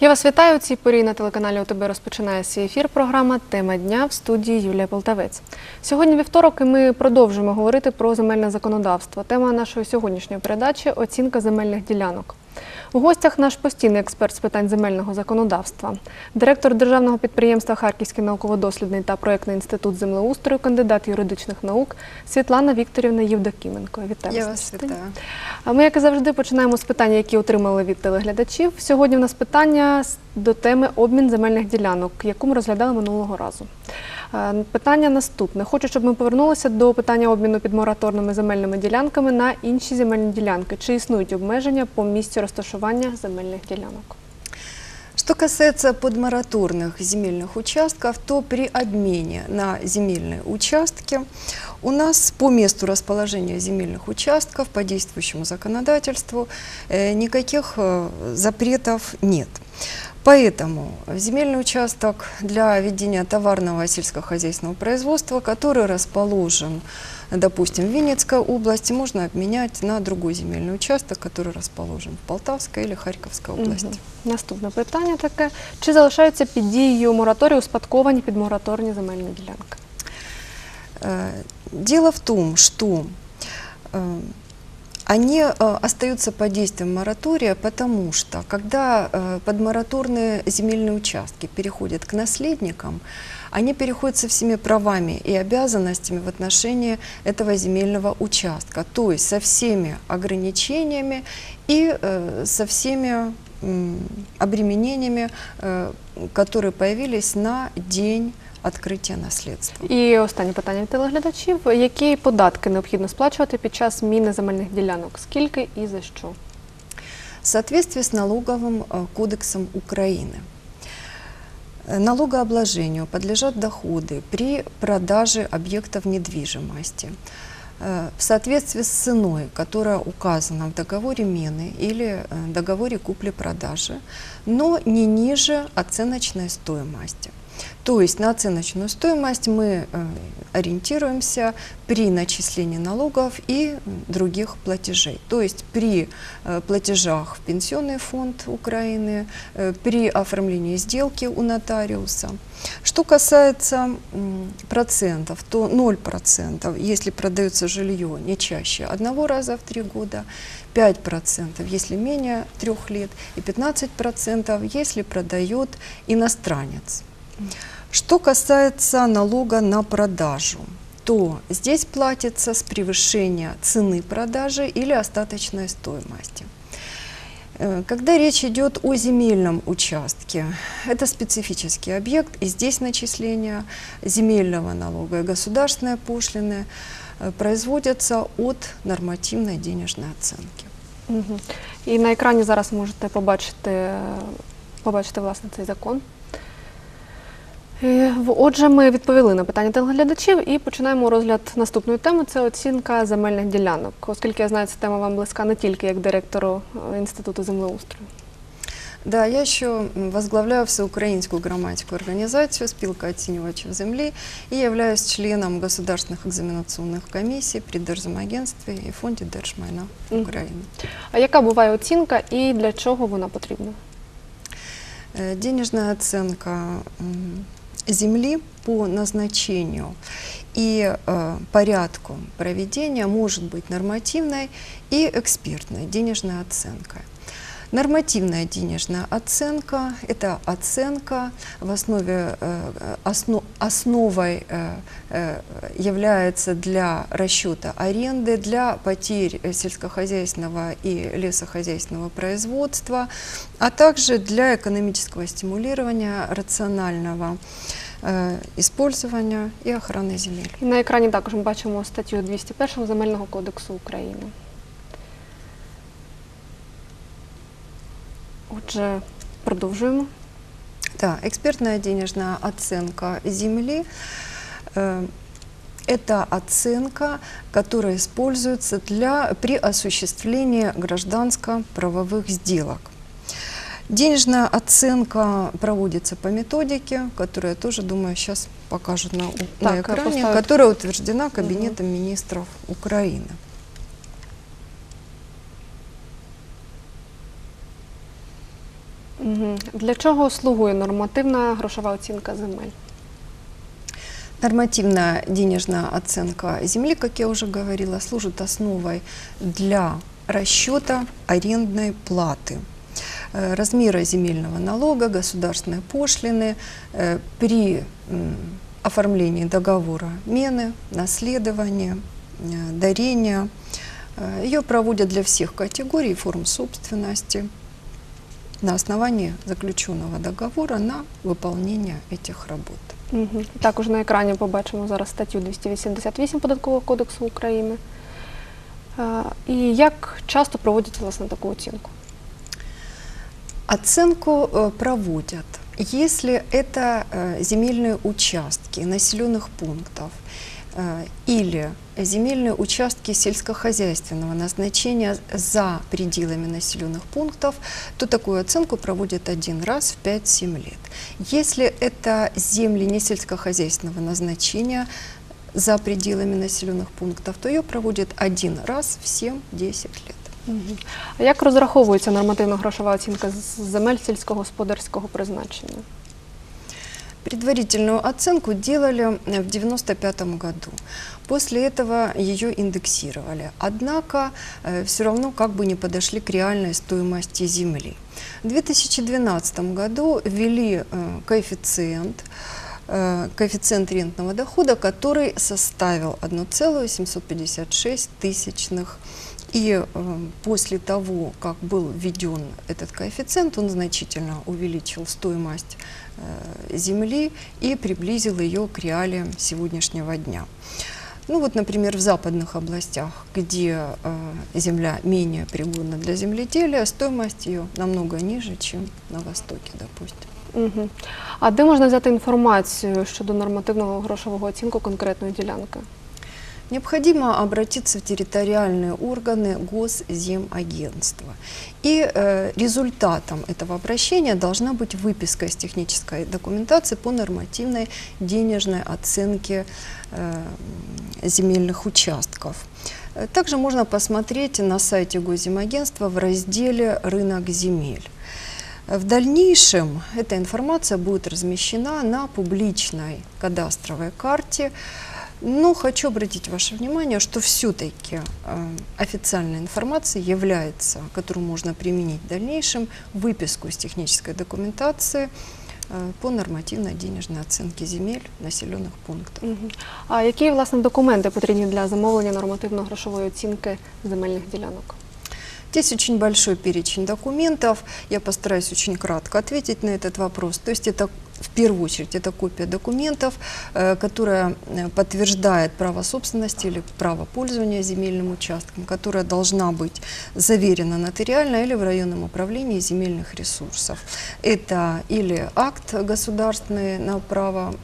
Я вас вітаю. У цій порі на телеканалі ОТБ розпочинає свій ефір програма Тема дня в студії Юлія Полтавець. Сьогодні вівторок і ми продовжимо говорити про земельне законодавство. Тема нашої сьогоднішньої передачі оцінка земельних ділянок. У гостях наш постійний експерт з питань земельного законодавства, директор державного підприємства Харківський науково-дослідний та проєктний інститут землеустрою, кандидат юридичних наук Світлана Вікторівна Євдокименко. Вітаю Я вас вітаю. Ми, як і завжди, починаємо з питання, які отримали від телеглядачів. Сьогодні в нас питання до теми обмін земельних ділянок, яку ми розглядали минулого разу. Е, Питання наступне. Хочу, щоб ми повернулися до питання обміну підмораторними земельними ділянками на інші земельні ділянки. Чи існують обмеження по місцю розташування земельних ділянок? Что касается подмораторных земельных участков, то при обмене на земельные участки у нас по месту расположения земельных участков по действующему законодательству э, никаких э, запретов нет. Поэтому земельный участок для ведения товарного и сельскохозяйственного производства, который расположен, допустим, в Винницкой области, можно обменять на другой земельный участок, который расположен в Полтавской или Харьковской области. Мгм. Наступне питання таке: чи залишаються під дією мораторію успадковані підмораторні земельні ділянки? Дело в том, что э, они э, остаются под действием моратория, потому что когда э, подмораторные земельные участки переходят к наследникам, они переходят со всеми правами и обязанностями в отношении этого земельного участка, то есть со всеми ограничениями и со всеми обременениями, которые появились на день открытия наследства. І останнє питання від телеглядачів: які податки необхідно сплачувати під час зміни земельних ділянок? Скільки і за що? В соответствии с налоговым э, кодексом Украины э, налогообложению подлежат доходы при продаже объектов недвижимости э, в соответствии с ценой, которая указана в договоре мены или э, договоре купли-продажи, но не ниже оценочной стоимости. То есть на оценочную стоимость мы э, ориентируемся при начислении налогов и других платежей. То есть при э, платежах в Пенсионный фонд Украины, э, при оформлении сделки у нотариуса. Что касается процентов, то 0%, если продается жилье не чаще одного раза в три года, 5%, если менее трех лет, и 15%, если продает иностранец. Что касается налога на продажу, то здесь платится с превышения цены продажи или остаточной стоимости. Э, Когда речь идет о земельном участке, это специфический объект, и здесь начисление земельного налога и государственной пошлины э, производятся от нормативной денежной оценки. Мгм. І на екрані зараз можете побачити, побачити власне цей закон. Е, в- Отже, ми відповіли на питання телеглядачів і починаємо розгляд наступної теми. Це оцінка земельних ділянок. Оскільки я знаю, ця тема вам близька не тільки як директору е, інституту землеустрою. Да, я еще м, возглавляю всеукраинскую грамматику организацию «Спилка оценивачев земли» и являюсь членом государственных экзаменационных комиссий при Держземагентстве и фонде Держмайна Мгм. Украины. А яка буває оцінка і для чого вона потрібна? Э, Денежная оценка м, земли по назначению и э, порядку проведения может быть нормативной и экспертной денежной оценкой. Нормативная денежная оценка – это оценка, в основе, э, осно- основой э, э, является для расчета аренды, для потерь э, сельскохозяйственного и лесохозяйственного производства, а также для экономического стимулирования рационального э, использования и охраны земель. І на екрані також ми бачимо статтю 201 Земельного кодексу України. Отже, продовжуємо. Да, экспертная денежная оценка земли э, это оценка, которая используется для, при осуществлении гражданско-правовых сделок. Денежная оценка проводится по методике, которая тоже, думаю, сейчас покажут на, на Так, а экране, поставят. которая утверждена Кабинетом министров Украины. Для чого слугує нормативна грошова оцінка земель? Нормативная денежная оценка земли, как я уже говорила, служит основой для расчета арендной платы э, размера земельного налога, государственной пошлины э, при оформлении договора мены, наследования, э, дарения. Ее проводят для всех категорий форм собственности на основании заключенного договора на выполнение этих работ. Угу. Також на екрані побачимо зараз статтю 288 Податкового кодексу України. Е, І як часто проводять власне таку оцінку? Оценку э, проводят, если это э, земельные участки населенных пунктов э, или земельные участки сельскохозяйственного назначения за пределами населенных пунктов, то такую оценку проводят один раз в 5-7 лет. Если это земли не сельскохозяйственного назначения за пределами населенных пунктов, то ее проводят один раз в 7-10 лет. Угу. А як розраховується нормативна грошова оцінка з земель сільськогосподарського призначення? Предварительную оценку делали э, в 1995 году. После этого ее индексировали. Однако все равно как бы не подошли к реальной стоимости земли. В 2012 году ввели э, коэффициент, э, коэффициент рентного дохода, который составил 1,756 тысячных. И э, после того, как был введен этот коэффициент, он значительно увеличил стоимость э, земли и приблизил ее к реалиям сегодняшнего дня. Ну вот, например, в западных областях, где э, земля менее пригодна для земледелия, стоимость ее намного ниже, чем на востоке, допустим. Угу. А де можна взяти інформацію щодо нормативного грошового оцінку конкретної ділянки? Необходимо обратиться в территориальные органы Госземагентства. И э, результатом этого обращения должна быть выписка из технической документации по нормативной денежной оценке э, земельных участков. Также можно посмотреть на сайте Госземагентства в разделе «Рынок земель». В дальнейшем эта информация будет размещена на публичной кадастровой карте. Но хочу обратить ваше внимание, что все-таки э, официальной информацией является, которую можно применить в дальнейшем, выписку из технической документации э, по нормативной денежной оценке земель населенных пунктов. Угу. А які власне документи потрібні для замовлення нормативно-грошової оцінки земельних ділянок? Здесь очень большой перечень документов. Я постараюсь очень кратко ответить на этот вопрос. То есть это в первую очередь это копия документов, э, которая э, подтверждает право собственности или право пользования земельным участком, которая должна быть заверена нотариально или в районном управлении земельных ресурсов. Это или акт государственный на право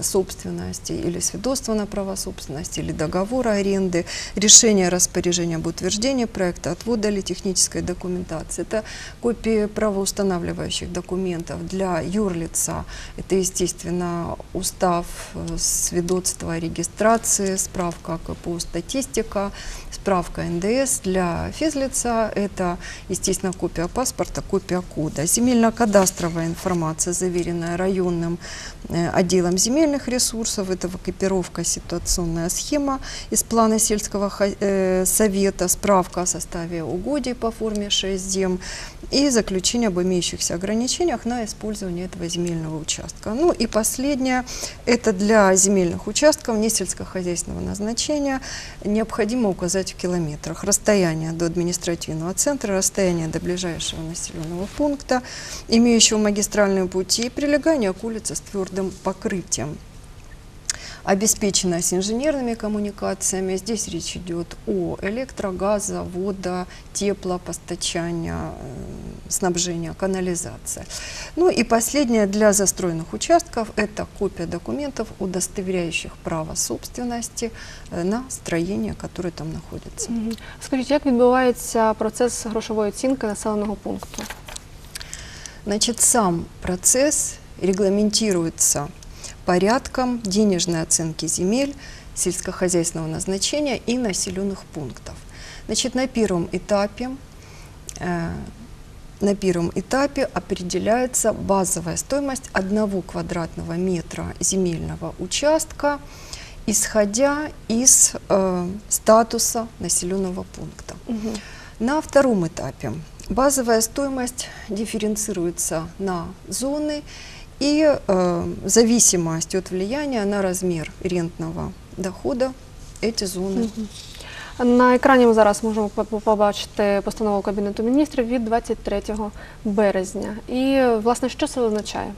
собственности, или свидетельство на право собственности, или договор аренды, решение распоряжения об утверждении проекта, отвода или технической документации. Это копии правоустанавливающих документов для юрлица. Это, естественно, устав, э, свидетельство о регистрации, справка КПУ статистика, справка НДС для физлица. Это, естественно, копия паспорта, копия кода. Земельно-кадастровая информация, заверенная районным э, отделом земельных ресурсов. Это выкопировка, ситуационная схема из плана сельского э, совета, справка о составе угодий по форме 6 зем и заключение об имеющихся ограничениях на использование этого земельного участка. Ну и последнее, это для земельных участков не сельскохозяйственного назначения необходимо указать в километрах расстояние до административного центра, расстояние до ближайшего населенного пункта, имеющего магистральные пути прилегание к улице с твердым покрытием обеспеченность инженерными коммуникациями. Здесь речь идет о электро, газа, вода, теплопостачания, э, снабжения, канализация. Ну и последнее для застроенных участков – это копия документов, удостоверяющих право собственности э, на строение, которое там находится. Угу. Скажіть, як відбувається процес грошової оцінки населеного пункту? Значит, сам процесс регламентируется порядком денежной оценки земель сельскохозяйственного назначения и населенных пунктов. Значит, на первом этапе э, на первом этапе определяется базовая стоимость одного квадратного метра земельного участка, исходя из э, статуса населенного пункта. Мгм. На втором этапе базовая стоимость дифференцируется на зоны и э, в зависимости от влияния на размер рентного дохода эти зоны Мгм. На екрані ми зараз можемо по- по- побачити постанову Кабінету міністрів від 23 березня. І, власне, що це означає?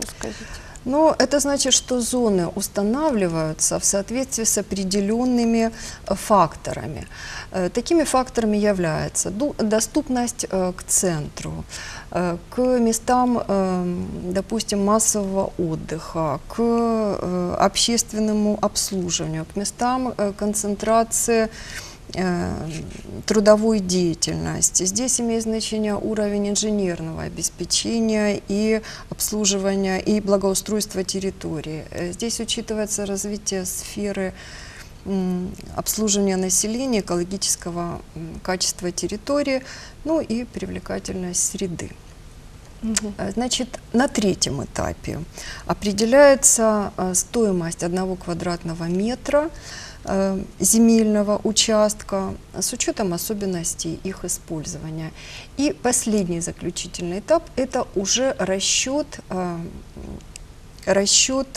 Розкажіть. Но это значит, что зоны устанавливаются в соответствии с определенными э, факторами. Э, Такими факторами является ду- доступность э, к центру, к местам, э, допустим, массового отдыха, к общественному обслуживанию, к местам концентрации э, трудовой деятельности. Здесь имеет значение уровень инженерного обеспечения и обслуживания и благоустройства территории. Э, Здесь учитывается развитие сферы обслуживания населения, экологического качества территории, ну и привлекательность среды. Э, Значит, на третьем этапе определяется э, стоимость одного квадратного метра э, земельного участка с учетом особенностей их использования. И последний заключительный этап – это уже расчет, расчет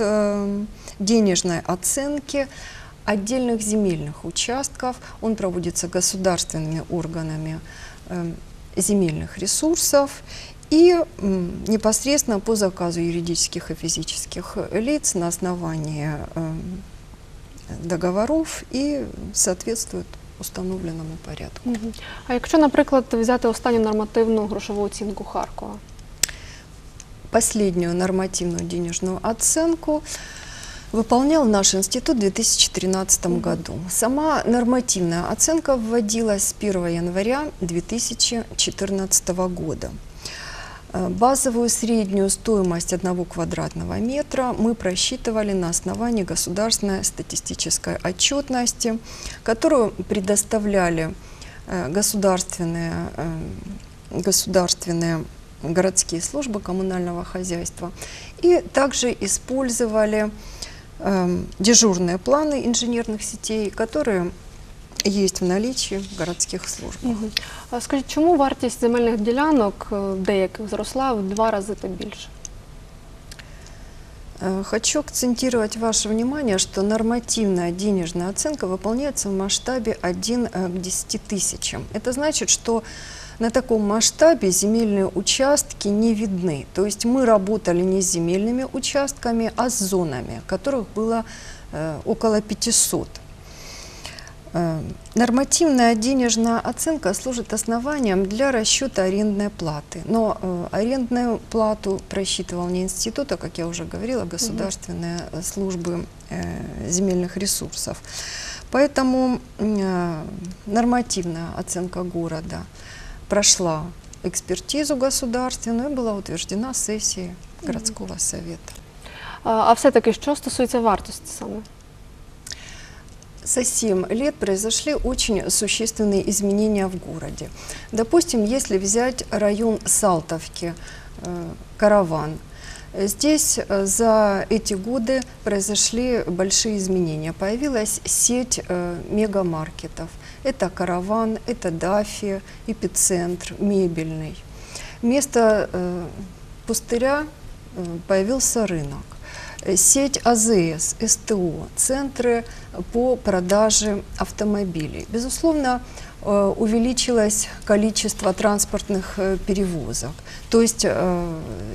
денежной оценки отдельных земельных участков. Он проводится государственными органами земельных ресурсов и непосредственно по заказу юридических и физических лиц на основании э, договоров и соответствует установленному порядку. Мгм. А якщо, наприклад, взяти останню нормативну грошову оцінку Харкова? Последнюю нормативную денежную оценку выполнял наш институт в 2013 году. Сама нормативная оценка вводилась с 1 января 2014 года. Э, Базовую среднюю стоимость одного квадратного метра мы просчитывали на основании государственной статистической отчетности, которую предоставляли э, государственные, э, государственные городские службы коммунального хозяйства. И также использовали эм, дежурные планы инженерных сетей, которые есть в наличии в городских службах. Мгм. А Скажіть, чому вартість земельних ділянок е, деяких зросла в два рази та більше? Э, Хочу акцентировать ваше внимание, что нормативная денежная оценка выполняется в масштабе 1 э, к 10 тысячам. Это значит, что на таком масштабе земельные участки не видны. То есть мы работали не с земельными участками, а с зонами, которых было э, около 500. Э, Нормативная денежная оценка служит основанием для расчета арендной платы. Но э, арендную плату просчитывал не институт, а, как я уже говорила, государственные службы э, земельных ресурсов. Поэтому нормативная оценка города прошла экспертизу государственную и была утверждена сессией городского совета. А, А все-таки, що стосується вартості саме? За 7 лет произошли очень существенные изменения в городе. Допустим, если взять район Салтовки, э, Караван, здесь э, за эти годы произошли большие изменения. Появилась сеть э, мегамаркетов. Это Караван, это Дафи, эпицентр, мебельный. Вместо пустыря появился рынок. Э, Сеть АЗС, СТО, центры по продаже автомобилей. Безусловно, э, увеличилось количество транспортных э, перевозок, то есть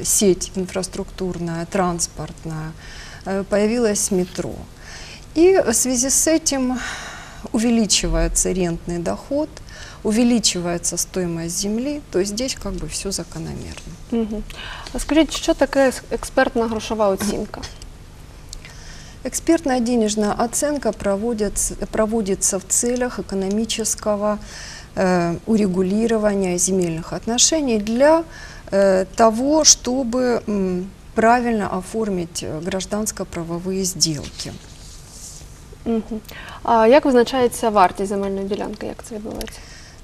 сеть инфраструктурная, транспортная, появилось метро. И в связи с этим увеличивается рентный доход, увеличивается стоимость земли, то есть здесь как бы все закономерно. Мгм. А Скажіть, що таке ес- експертна грошова оцінка? Экспертная денежная оценка проводится, проводится в целях экономического э, урегулирования земельных отношений для э, того, чтобы м, правильно оформить э, гражданско-правовые сделки. Мгм. А як визначається вартість земельної ділянки? Як це відбувається?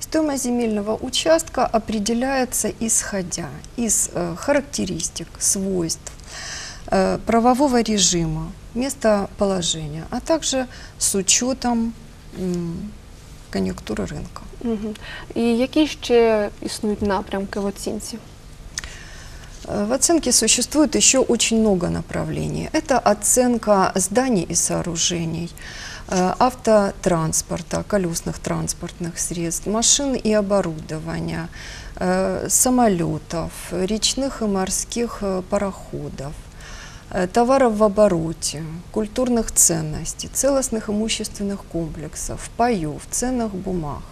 Стоимость земельного участка определяется исходя из э, характеристик, свойств, э, правового режима, местоположения, а также с учетом м, конъюнктуры рынка. Мгм. І які ще існують напрямки в оцінці? Э, В оценке существует еще очень много направлений. Это оценка зданий и сооружений, э, автотранспорта, колесных транспортных средств, машин и оборудования, э, самолетов, речных и морских э, пароходов, э, товаров в обороте, культурных ценностей, целостных имущественных комплексов, паев, ценных бумаг,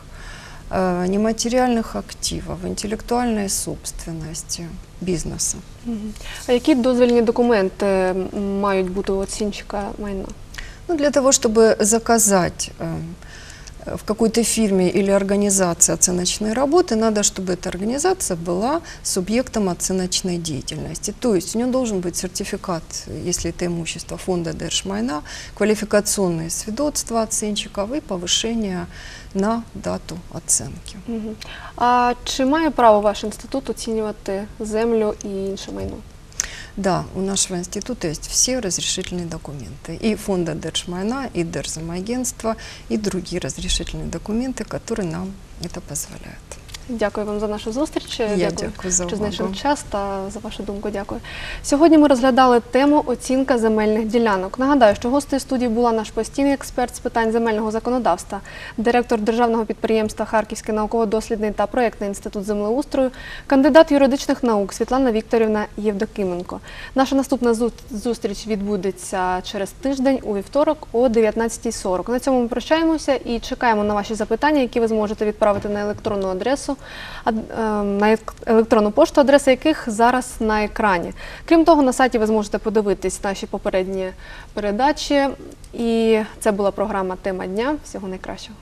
э, нематериальных активов, интеллектуальной собственности, бизнеса. Мгм. А які дозвільні документи м, мають бути у оцінщика майна? Ну, для того, чтобы заказать э, в какой-то фирме или организации оценочные работы, надо, чтобы эта организация была субъектом оценочной деятельности. То есть у нее должен быть сертификат, если это имущество фонда Держмайна, квалификационные свидетельства оценщиков и повышение на дату оценки. Мгм. А чи має право ваш інститут оцінювати землю і інше майно? Да, у нашего института есть все разрешительные документы. И фонда Держмайна, и Держземагентства, и другие разрешительные документы, которые нам это позволяют. Дякую вам за нашу зустріч. Я дякую за що знайшли час та за вашу думку. Дякую. Сьогодні ми розглядали тему оцінка земельних ділянок. Нагадаю, що гостею студії була наш постійний експерт з питань земельного законодавства, директор державного підприємства Харківський науково-дослідний та проєктний інститут землеустрою, кандидат юридичних наук Світлана Вікторівна Євдокименко. Наша наступна зу- зустріч відбудеться через тиждень у вівторок о 19.40. На цьому ми прощаємося і чекаємо на ваші запитання, які ви зможете відправити на електронну адресу, ад- на ек- електронну пошту, адреса яких зараз на екрані. Крім того, на сайті ви зможете подивитись наші попередні передачі. І це була програма Тема дня. Всього найкращого.